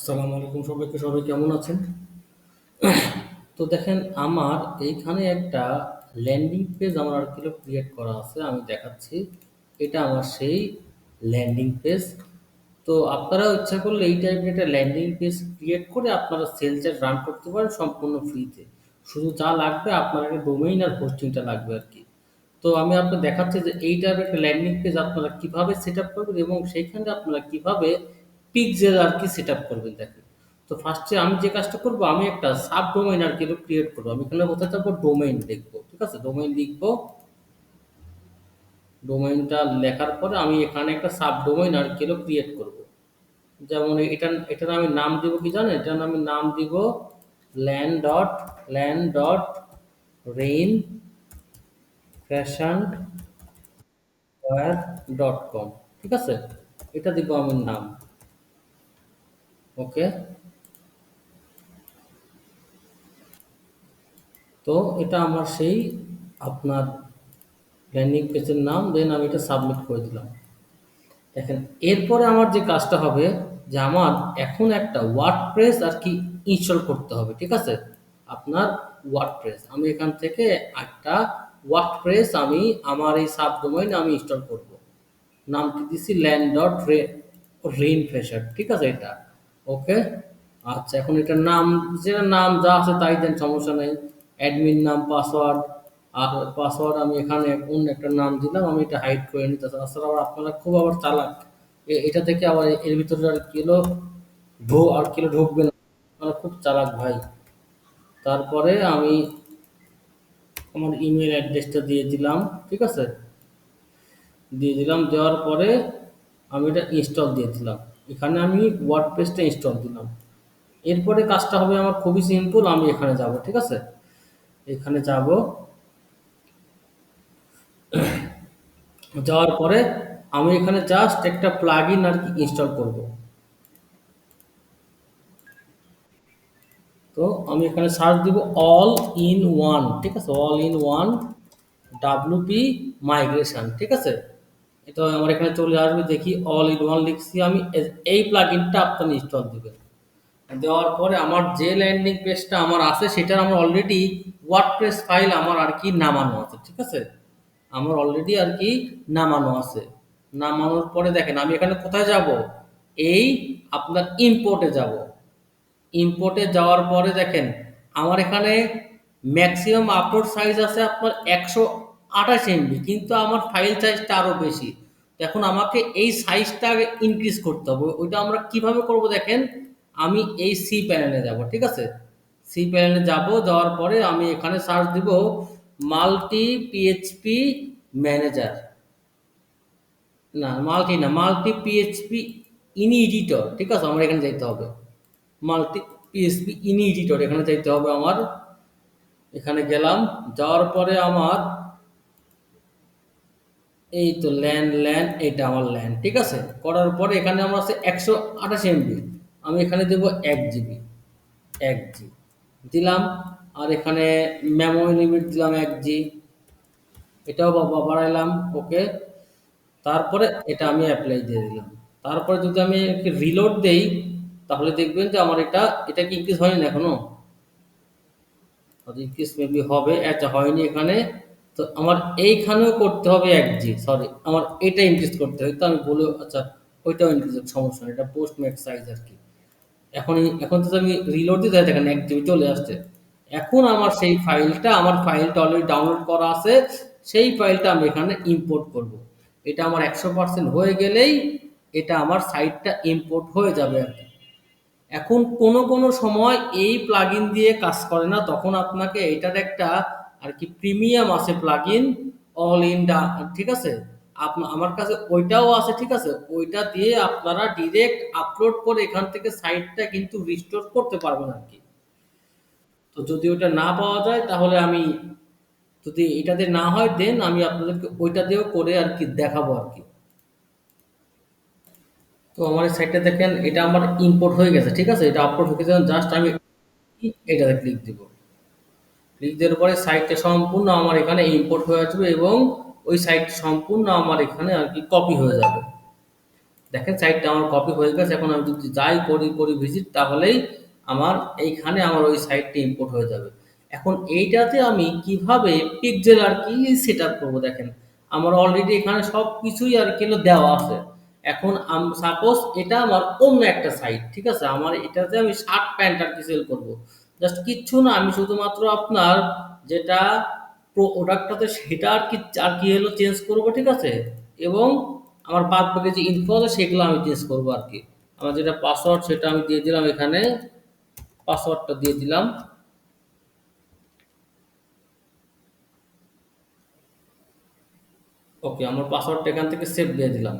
আসসালামু আলাইকুম সবাইকে, সবাই কেমন আছেন? তো দেখেন, আমার এইখানে একটা ল্যান্ডিং পেজ আমার আর কিলো ক্রিয়েট করা আছে, আমি দেখাচ্ছি। এটা আমার সেই ল্যান্ডিং পেজ তো আপনারা ইচ্ছা করলে এই টাইপের একটা ল্যান্ডিং পেজ ক্রিয়েট করে আপনারা সেলসের রান করতে পারেন সম্পূর্ণ ফ্রিতে শুধু যা লাগবে আপনার একটা ডোমেইন আর হোস্টিংটা লাগবে আর কি। তো আমি আপনাকে দেখাচ্ছি যে এই টাইপের একটা ল্যান্ডিং পেজ আপনারা কীভাবে সেট আপ করবেন এবং সেইখানে আপনারা কীভাবে পিক্সেল আর কি সেট আপ করবেন দেখেন। তো ফার্স্টে আমি যে কাজটা করব, আমি একটা সাব ডোমেইন আর কি ক্রিয়েট করব। আমি এখানে কোথায় যাব ডোমেইন লিখব, ঠিক আছে? ডোমেইন লিখব। ডোমেইনটা লেখার পরে আমি এখানে একটা সাব ডোমেইন আর কি ক্রিয়েট করব। যেমন এটা এটার আমি নাম দিব কি জানেন? এটার আমি নাম দিব land dot land dot rain fashion dot com ঠিক আছে? এটা দিব আমার নাম। ওকে তো এটা আমার সেই আপনার ল্যান্ডিং পেজের নাম দেন আমি এটা সাবমিট করে দিলাম। দেখেন, এরপরে আমার যে কাজটা হবে, যে আমার এখন একটা ওয়ার্ড প্রেস আর কি ইনস্টল করতে হবে, ঠিক আছে? আপনার ওয়ার্ড প্রেস আমি এখান থেকে একটা ওয়ার্ড প্রেস আমি, আমার এই সাব ডোমাইন আমি ইনস্টল করব। নামটি দিছি ল্যান্ড ডট রেইন ফ্রেশার ঠিক আছে এটা? ওকে আচ্ছা এখন এটার নাম যেটা নাম যা আছে তাই দেন, সমস্যা নেই। অ্যাডমিন নাম পাসওয়ার্ড আর পাসওয়ার্ড আমি এখানে অন্য একটা নাম দিলাম, আমি এটা হাইড করে নিতে তাছাড়া আবার আপনারা খুব আবার চালাক। এটা থেকে আবার এর ভিতরে আর কিলো ঢো, আর কিলো ঢুকবে না। আপনারা খুব চালাক ভাই। তারপরে আমি আমার ইমেল অ্যাড্রেসটা দিয়ে দিলাম, ঠিক আছে? দিয়ে দিলাম, দেওয়ার পরে আমি এটা ইনস্টল দিয়ে দিলাম। এখানে আমি ওয়ার্ড পেজটা ইনস্টল দিলাম। এরপরে কাজটা হবে আমার খুবই সিম্পল আমি এখানে যাব, ঠিক আছে? এখানে যাব। যাওয়ার পরে আমি এখানে জাস্ট একটা প্লাগ ইন আর কি ইনস্টল করব। তো আমি এখানে সার্চ দিব অল ইন ওয়ান ঠিক আছে? All in one WP migration ঠিক আছে? এটা আমার এখানে চলে আসবে, দেখি অল ইন ওয়ান লিখছি আমি, এই প্লাগ ইনটা আপনার ইনস্টল দিবেন। দেওয়ার পরে আমার যে ল্যান্ডিং পেজটা আমার আছে, সেটার আমার অলরেডি ওয়ার্ডপ্রেস ফাইল আমার আর কি নামানো আছে, ঠিক আছে? আমার অলরেডি আর কি নামানো আছে। নামানোর পরে দেখেন, আমি এখানে কোথায় যাব? এই আপনার ইম্পোর্টে যাব। ইম্পোর্টে যাওয়ার পরে দেখেন, আমার এখানে ম্যাক্সিমাম আপলোড সাইজ আছে আপনার একশো আঠাশ এমবি কিন্তু আমার ফাইল সাইজটা আরও বেশি। এখন আমাকে এই সাইজটা ইনক্রিজ করতে হবে। ওইটা আমরা কীভাবে করব দেখেন? আমি এই সি প্যানেলে যাব, ঠিক আছে? সি প্যানেলে যাব, যাওয়ার পরে আমি এখানে সার্চ দিব মাল্টি পিএইচপি ম্যানেজার না মাল্টি না মাল্টি পিএইচপি ইনি এডিটর ঠিক আছে? আমার এখানে যাইতে হবে। মাল্টি পিএইচপি ইনি এডিটর এখানে যাইতে হবে আমার। এখানে গেলাম, যাওয়ার পরে আমার এই তো ল্যান্ড ল্যান্ড এটা আমার ল্যান্ড ঠিক আছে? করার পরে এখানে আমার আছে একশো আঠাশ এমবি আমি এখানে দেবো এক জিবি এক জি দিলাম, আর এখানে মেমোরি লিমিট দিলাম এক জি এটাও বা- বাড়াইলাম, ওকে। তারপরে এটা আমি অ্যাপ্লাই দিয়ে দিলাম। তারপরে যদি আমি রিলোড দেই, তাহলে দেখবেন যে আমার এটা এটা কি ইনক্রিজ হয়নি এখনও? ইনক্রিজ মেবি হবে আচ্ছা হয়নি এখানে। তো আমার এইখানেও করতে হবে এক জি সরি আমার এটা ইনক্রিজ করতে হবে তো আমি বলে আচ্ছা ওইটাও ইনক্রিজ সমস্যা এটা পোস্ট ম্যাক্স সাইজ আর কি। এখন এখন তো আমি রিলোড দিতে দেখেন, এক জিবি চলে আসছে। এখন আমার সেই ফাইলটা আমার ফাইলটা অলরেডি ডাউনলোড করা আছে, সেই ফাইলটা আমি এখানে ইম্পোর্ট করব। এটা আমার একশো পার্সেন্ট হয়ে গেলেই এটা আমার সাইটটা ইম্পোর্ট হয়ে যাবে আর কি। এখন কোনো কোনো সময় এই প্লাগইন দিয়ে কাজ করে না, তখন আপনাকে এটার একটা আর কি প্রিমিয়াম আছে প্লাগ ইন অল ইন ঠিক আছে? আমার কাছে ওইটাও আছে, ঠিক আছে? ওইটা দিয়ে আপনারা ডিরেক্ট আপলোড করে এখান থেকে সাইটটা কিন্তু রিস্টোর করতে পারবেন আর কি। তো যদি ওটা না পাওয়া যায়, তাহলে আমি যদি এটাতে না হয় দেন আমি আপনাদেরকে ওইটা দিয়েও করে আর কি দেখাবো আর কি। তো আমার এই সাইটটা দেখেন, এটা আমার ইম্পোর্ট হয়ে গেছে, ঠিক আছে? এটা আপলোড হয়ে গেছে জাস্ট আমি এটাতে ক্লিক দিব। দেওয়ার পরে সাইটটা সম্পূর্ণ আমার এখানে ইম্পোর্ট হয়ে আসবে এবং ওই সাইট সম্পূর্ণ আমার এখানে আর কি কপি হয়ে যাবে। দেখেন সাইটটা আমার কপি হয়ে গেছে, এখন আমি যদি যাই করি করি ভিজিট তাহলেই আমার এইখানে আমার ওই সাইটটি ইম্পোর্ট হয়ে যাবে। এখন এইটাতে আমি কীভাবে পিকজেল আর কি সেট আপ করব দেখেন? আমার অলরেডি এখানে সব কিছুই আর কি দেওয়া আছে। এখন সাপোজ এটা আমার অন্য একটা সাইট ঠিক আছে? আমার এটাতে আমি শার্ট প্যান্ট আর কি সেল করব। জাস্ট কিচ্ছু না, আমি শুধুমাত্র আপনার যেটা প্রোডাক্টটাতে সেটা আর কি আর কি হলো চেঞ্জ করব, ঠিক আছে? এবং আমার বাদ বাকি যে ইনফো আছে সেগুলো আমি চেঞ্জ করব আর কি। আমার যেটা পাসওয়ার্ড সেটা আমি দিয়ে দিলাম এখানে। পাসওয়ার্ডটা দিয়ে দিলাম। ওকে আমার পাসওয়ার্ডটা এখান থেকে সেভ দিয়ে দিলাম।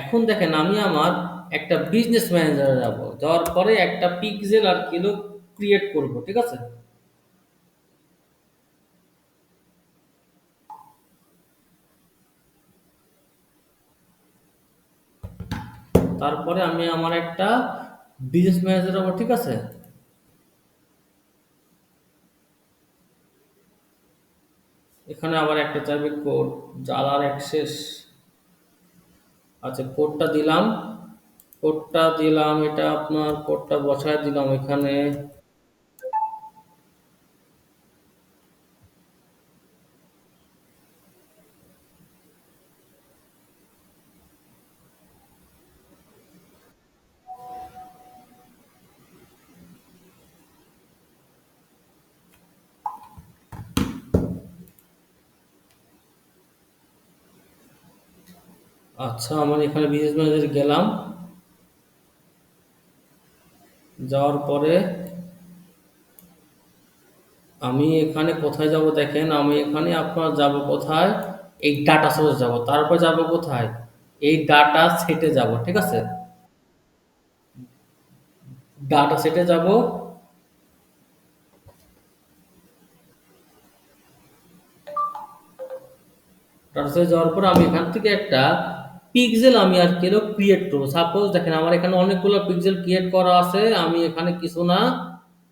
এখন দেখেন আমি আমার একটা বিজনেস ম্যানেজারে যাব। যাওয়ার পরে একটা পিকজেল আর কিলো ক্রিয়েট করব, ঠিক আছে? তারপরে আমি আমার একটা বিজনেস ম্যানেজার হব, ঠিক আছে? এখানে আবার একটা চাইবে কোড জালার অ্যাক্সেস আচ্ছা কোডটা দিলাম। কোডটা দিলাম, এটা আপনার কোডটা বসায় দিলাম এখানে। আচ্ছা আমার এখানে বিজনেস ম্যানেজারে গেলাম। যাওয়ার পরে আমি এখানে কোথায় যাব দেখেন, আমি এখানে আপনার যাব কোথায়? এই ডাটা সোর্স যাব। তারপর যাব কোথায়? এই ডাটা সেটে যাব, ঠিক আছে? ডাটা সেটে যাব। ডাটা সেটে যাওয়ার পর আমি এখান থেকে একটা পিক্সেল আমি আর কেন ক্রিয়েট করব। সাপোজ দেখেন, আমার এখানে অনেকগুলো পিক্সেল ক্রিয়েট করা আছে, আমি এখানে কিছু না,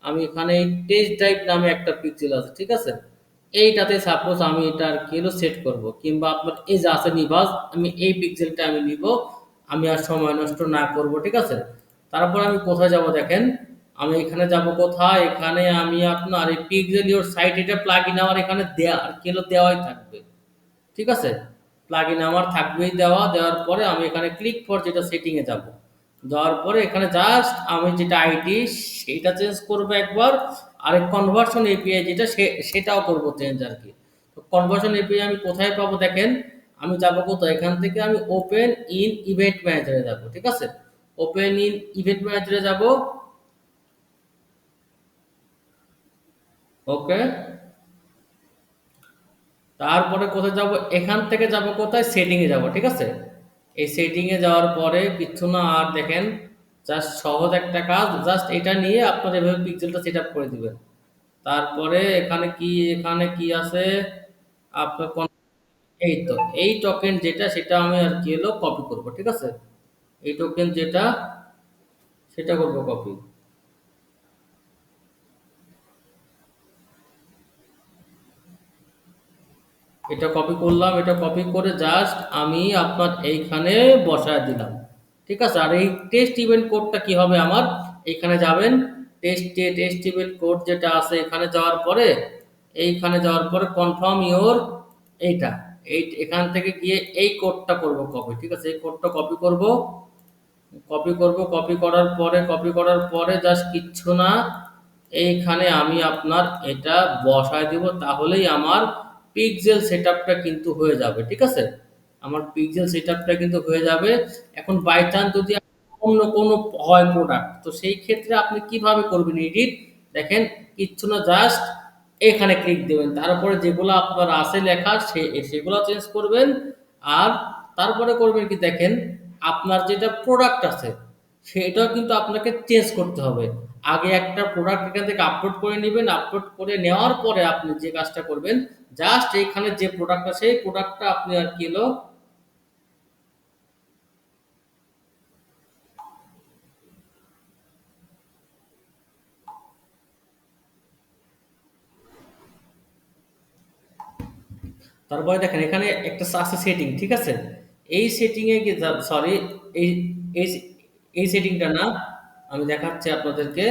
আমি এখানে টেস্ট টাইপ নামে একটা পিক্সেল আছে, ঠিক আছে? এইটাতে সাপোজ আমি এটা আর কি সেট করব, কিংবা আপনার এই যে আছে নিভাস আমি এই পিক্সেলটা আমি নিব, আমি আর সময় নষ্ট না করব, ঠিক আছে? তারপর আমি কোথায় যাব দেখেন? আমি এখানে যাব কোথায়? এখানে আমি আপনার এই পিক্সেল ইওর সাইট এটা প্লাগ ইন আমার এখানে দেয়া, আর কি দেওয়াই থাকবে, ঠিক আছে? প্লাগইন আমার থাকবেই দেওয়া, দেওয়ার পরে আমি এখানে ক্লিক ফর যেটা সেটিংয়ে যাব। যাওয়ার পরে এখানে জাস্ট আমি যেটা আইডি সেটা চেঞ্জ করব একবার। আর কনভার্সন এপিআই যেটা সেটাও করব চেঞ্জ আর কি। তো কনভার্সন এপিআই আমি কোথায় পাবো দেখেন? আমি যাব কোথায়? এখান থেকে আমি ওপেন ইন ইভেন্ট ম্যানেজারে যাব, ঠিক আছে? ওপেন ইন ইভেন্ট ম্যানেজারে যাব। ওকে তারপরে কোথায় যাব? এখান থেকে যাব কোথায়? সেটিং এ যাব, ঠিক আছে? এই সেটিং এ যাওয়ার পরে কিচ্ছু না আর দেখেন জাস্ট সহজ একটা কাজ জাস্ট এটা নিয়ে আপনার এভাবে পিক্সেলটা সেট আপ করে দিবেন। তারপরে এখানে কি এখানে কি আছে? আপনার কোন- এই তো, এই টোকেন যেটা, সেটা আমি আর কি হলো কপি করব, ঠিক আছে? এই টোকেন যেটা, সেটা করব কপি এটা কপি করলাম, এটা কপি করে জাস্ট আমি আপনার এইখানে বসায় দিলাম। ঠিক আছে? আর এই টেস্ট ইভেন্ট কোডটা কি হবে আমার? এইখানে যাবেন টেস্টে টেস্ট ইভেন্ট কোড যেটা আছে এখানে যাওয়ার পরে, এইখানে যাওয়ার পরে কনফার্ম ইওর এইটা। এই, এখান থেকে গিয়ে এই কোডটা করব কপি ঠিক আছে? এই কোডটা কপি করব। কপি করব কপি করার পরে কপি করার পরে জাস্ট কিচ্ছু না, এইখানে আমি আপনার এটা বসায় দিব, তাহলেই আমার পিক্সেল সেটআপটা কিন্তু হয়ে যাবে, ঠিক আছে? আমার পিক্সেল সেটআপটা কিন্তু হয়ে যাবে। এখন বাই চান্স যদি অন্য কোনো হয় প্রোডাক্ট তো সেই ক্ষেত্রে আপনি কীভাবে করবেন এডিট দেখেন, কিচ্ছু না জাস্ট এখানে ক্লিক দেবেন। তারপরে যেগুলো আপনার আছে লেখা, সে, সেগুলো চেঞ্জ করবেন। আর তারপরে করবেন কি, দেখেন, আপনার যেটা প্রোডাক্ট আছে, সেটাও কিন্তু আপনাকে চেঞ্জ করতে হবে। আগে একটা প্রোডাক্ট এখান থেকে আপলোড করে নেবেন আপলোড করে নেওয়ার পরে আপনি যে কাজটা করবেন জাস্ট এইখানে যে প্রোডাক্ট আছে সেই প্রোডাক্টটা আপনি আর কি হলো, তারপরে দেখেন এখানে একটা আছে সেটিং ঠিক আছে? এই সেটিংয়ে সরি এই এই সেটিংটা না আমি দেখাচ্ছি আপনাদেরকে।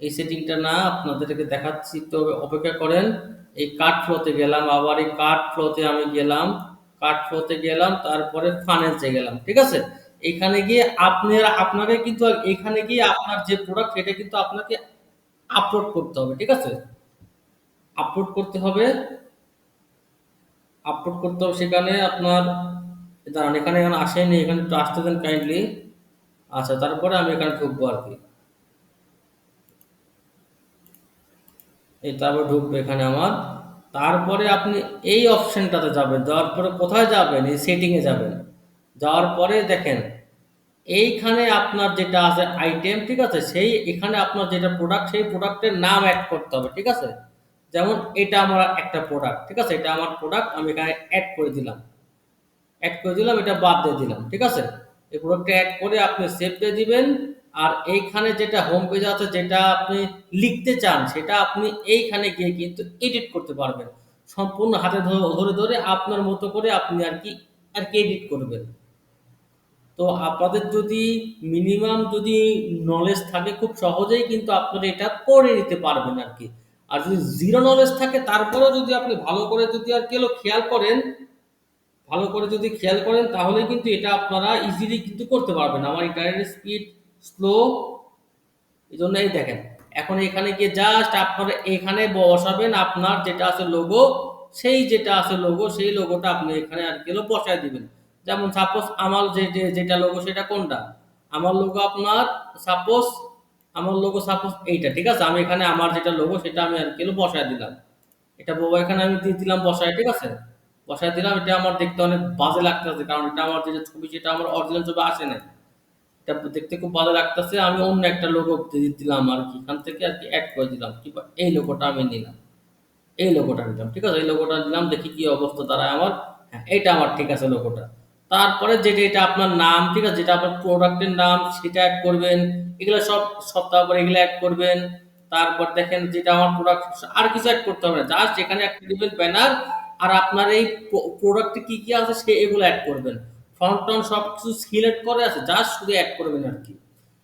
এই সেটিংটা না, আপনাদেরকে দেখাচ্ছি। তো অপেক্ষা করেন, এই কার্ড ফ্লোতে গেলাম। আবার এই কার্ড ফ্লোতে আমি গেলাম। কার্ড ফ্লোতে গেলাম, তারপরে ফাইন্যান্সে গেলাম, ঠিক আছে? এখানে গিয়ে আপনারা, আপনাকে কিন্তু এখানে গিয়ে আপনার যে প্রোডাক্ট সেটা কিন্তু আপনাকে আপলোড করতে হবে, ঠিক আছে? আপলোড করতে হবে। আপলোড করতে হবে সেখানে আপনার, দাঁড়ান, এখানে এখন আসেনি, এখানে একটু আসতে দেন কাইন্ডলি আচ্ছা তারপরে আমি এখানে ঢুকবো আর কি। এই তারপর ঢুকবে এখানে আমার। তারপরে আপনি এই অপশনটাতে যাবেন, যাওয়ার পরে কোথায় যাবেন? এই সেটিংয়ে যাবেন। যাওয়ার পরে দেখেন, এইখানে আপনার যেটা আছে আইটেম ঠিক আছে? সেই এখানে আপনার যেটা প্রোডাক্ট সেই প্রোডাক্টের নাম অ্যাড করতে হবে, ঠিক আছে? যেমন এটা আমার একটা প্রোডাক্ট ঠিক আছে? এটা আমার প্রোডাক্ট আমি এখানে অ্যাড করে দিলাম। অ্যাড করে দিলাম, এটা বাদ দিয়ে দিলাম, ঠিক আছে? প্রোডাক্টটা অ্যাড করে আপনি সেভ দিয়ে দিবেন। আর এইখানে যেটা হোম পেজ আছে, যেটা আপনি লিখতে চান, সেটা আপনি এইখানে গিয়ে কিন্তু এডিট করতে পারবেন। সম্পূর্ণ হাতে ধরে ধরে আপনার মতো করে আপনি আর কি আর কি এডিট করবেন। তো আপনাদের যদি মিনিমাম যদি নলেজ থাকে, খুব সহজেই কিন্তু আপনারা এটা করে নিতে পারবেন আর কি। আর যদি জিরো নলেজ থাকে, তারপরেও যদি আপনি ভালো করে যদি আর কেউ খেয়াল করেন ভালো করে যদি খেয়াল করেন, তাহলে কিন্তু এটা আপনারা ইজিলি কিন্তু করতে পারবেন। আমার ইন্টারনেট স্পিড স্লো এই জন্য এই দেখেন, এখন এখানে গিয়ে জাস্ট আপনারা এখানে বসাবেন আপনার যেটা আছে লোগো সেই যেটা আছে লোগো সেই লোগোটা আপনি এখানে আর কি বসায় দিবেন। যেমন সাপোজ আমার যে যেটা লোগো সেটা কোনটা? আমার লোগো আপনার সাপোজ আমার লোগো সাপোজ এইটা, ঠিক আছে? আমি এখানে আমার যেটা লোগো সেটা আমি আর কি বসায় দিলাম। এটা এখানে আমি দিয়ে দিলাম বসায়, ঠিক আছে? বসায় দিলাম, এটা আমার দেখতে অনেক বাজে লাগতেছে, কারণ এটা আমার যেটা ছবি সেটা আমার অরিজিনাল ছবি আসে না এটা দেখতে খুব ভালো লাগতেছে, আমি অন্য একটা লোগো দিলাম আর কি, এখান থেকে আর কি অ্যাড করে দিলাম কি এই লোগোটা আমি নিলাম। এই লোগোটা নিলাম, ঠিক আছে? এই লোগোটা নিলাম, দেখি কি অবস্থা দাঁড়ায় আমার। হ্যাঁ এটা আমার ঠিক আছে লোগোটা তারপরে যেটা, এটা আপনার নাম, ঠিক আছে? যেটা আপনার প্রোডাক্টের নাম, সেটা অ্যাড করবেন, এগুলো সব সপ্তাহ পরে এগুলো অ্যাড করবেন। তারপর দেখেন যেটা আমার প্রোডাক্ট আর কিছু অ্যাড করতে হবে না জাস্ট এখানে একটা দিবেন ব্যানার আর আপনার এই প্রোডাক্টে কি কি আছে সে এগুলো অ্যাড করবেন। ফ্রন্ট টন সব কিছু সিলেক্ট করে আছে যা শুধু অ্যাড করবেন আর কি।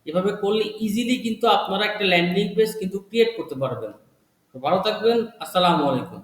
এভাবে করলে ইজিলি কিন্তু আপনারা একটা ল্যান্ডিং পেজ কিন্তু ক্রিয়েট করতে পারবেন। ভালো থাকবেন, আসসালামু আলাইকুম।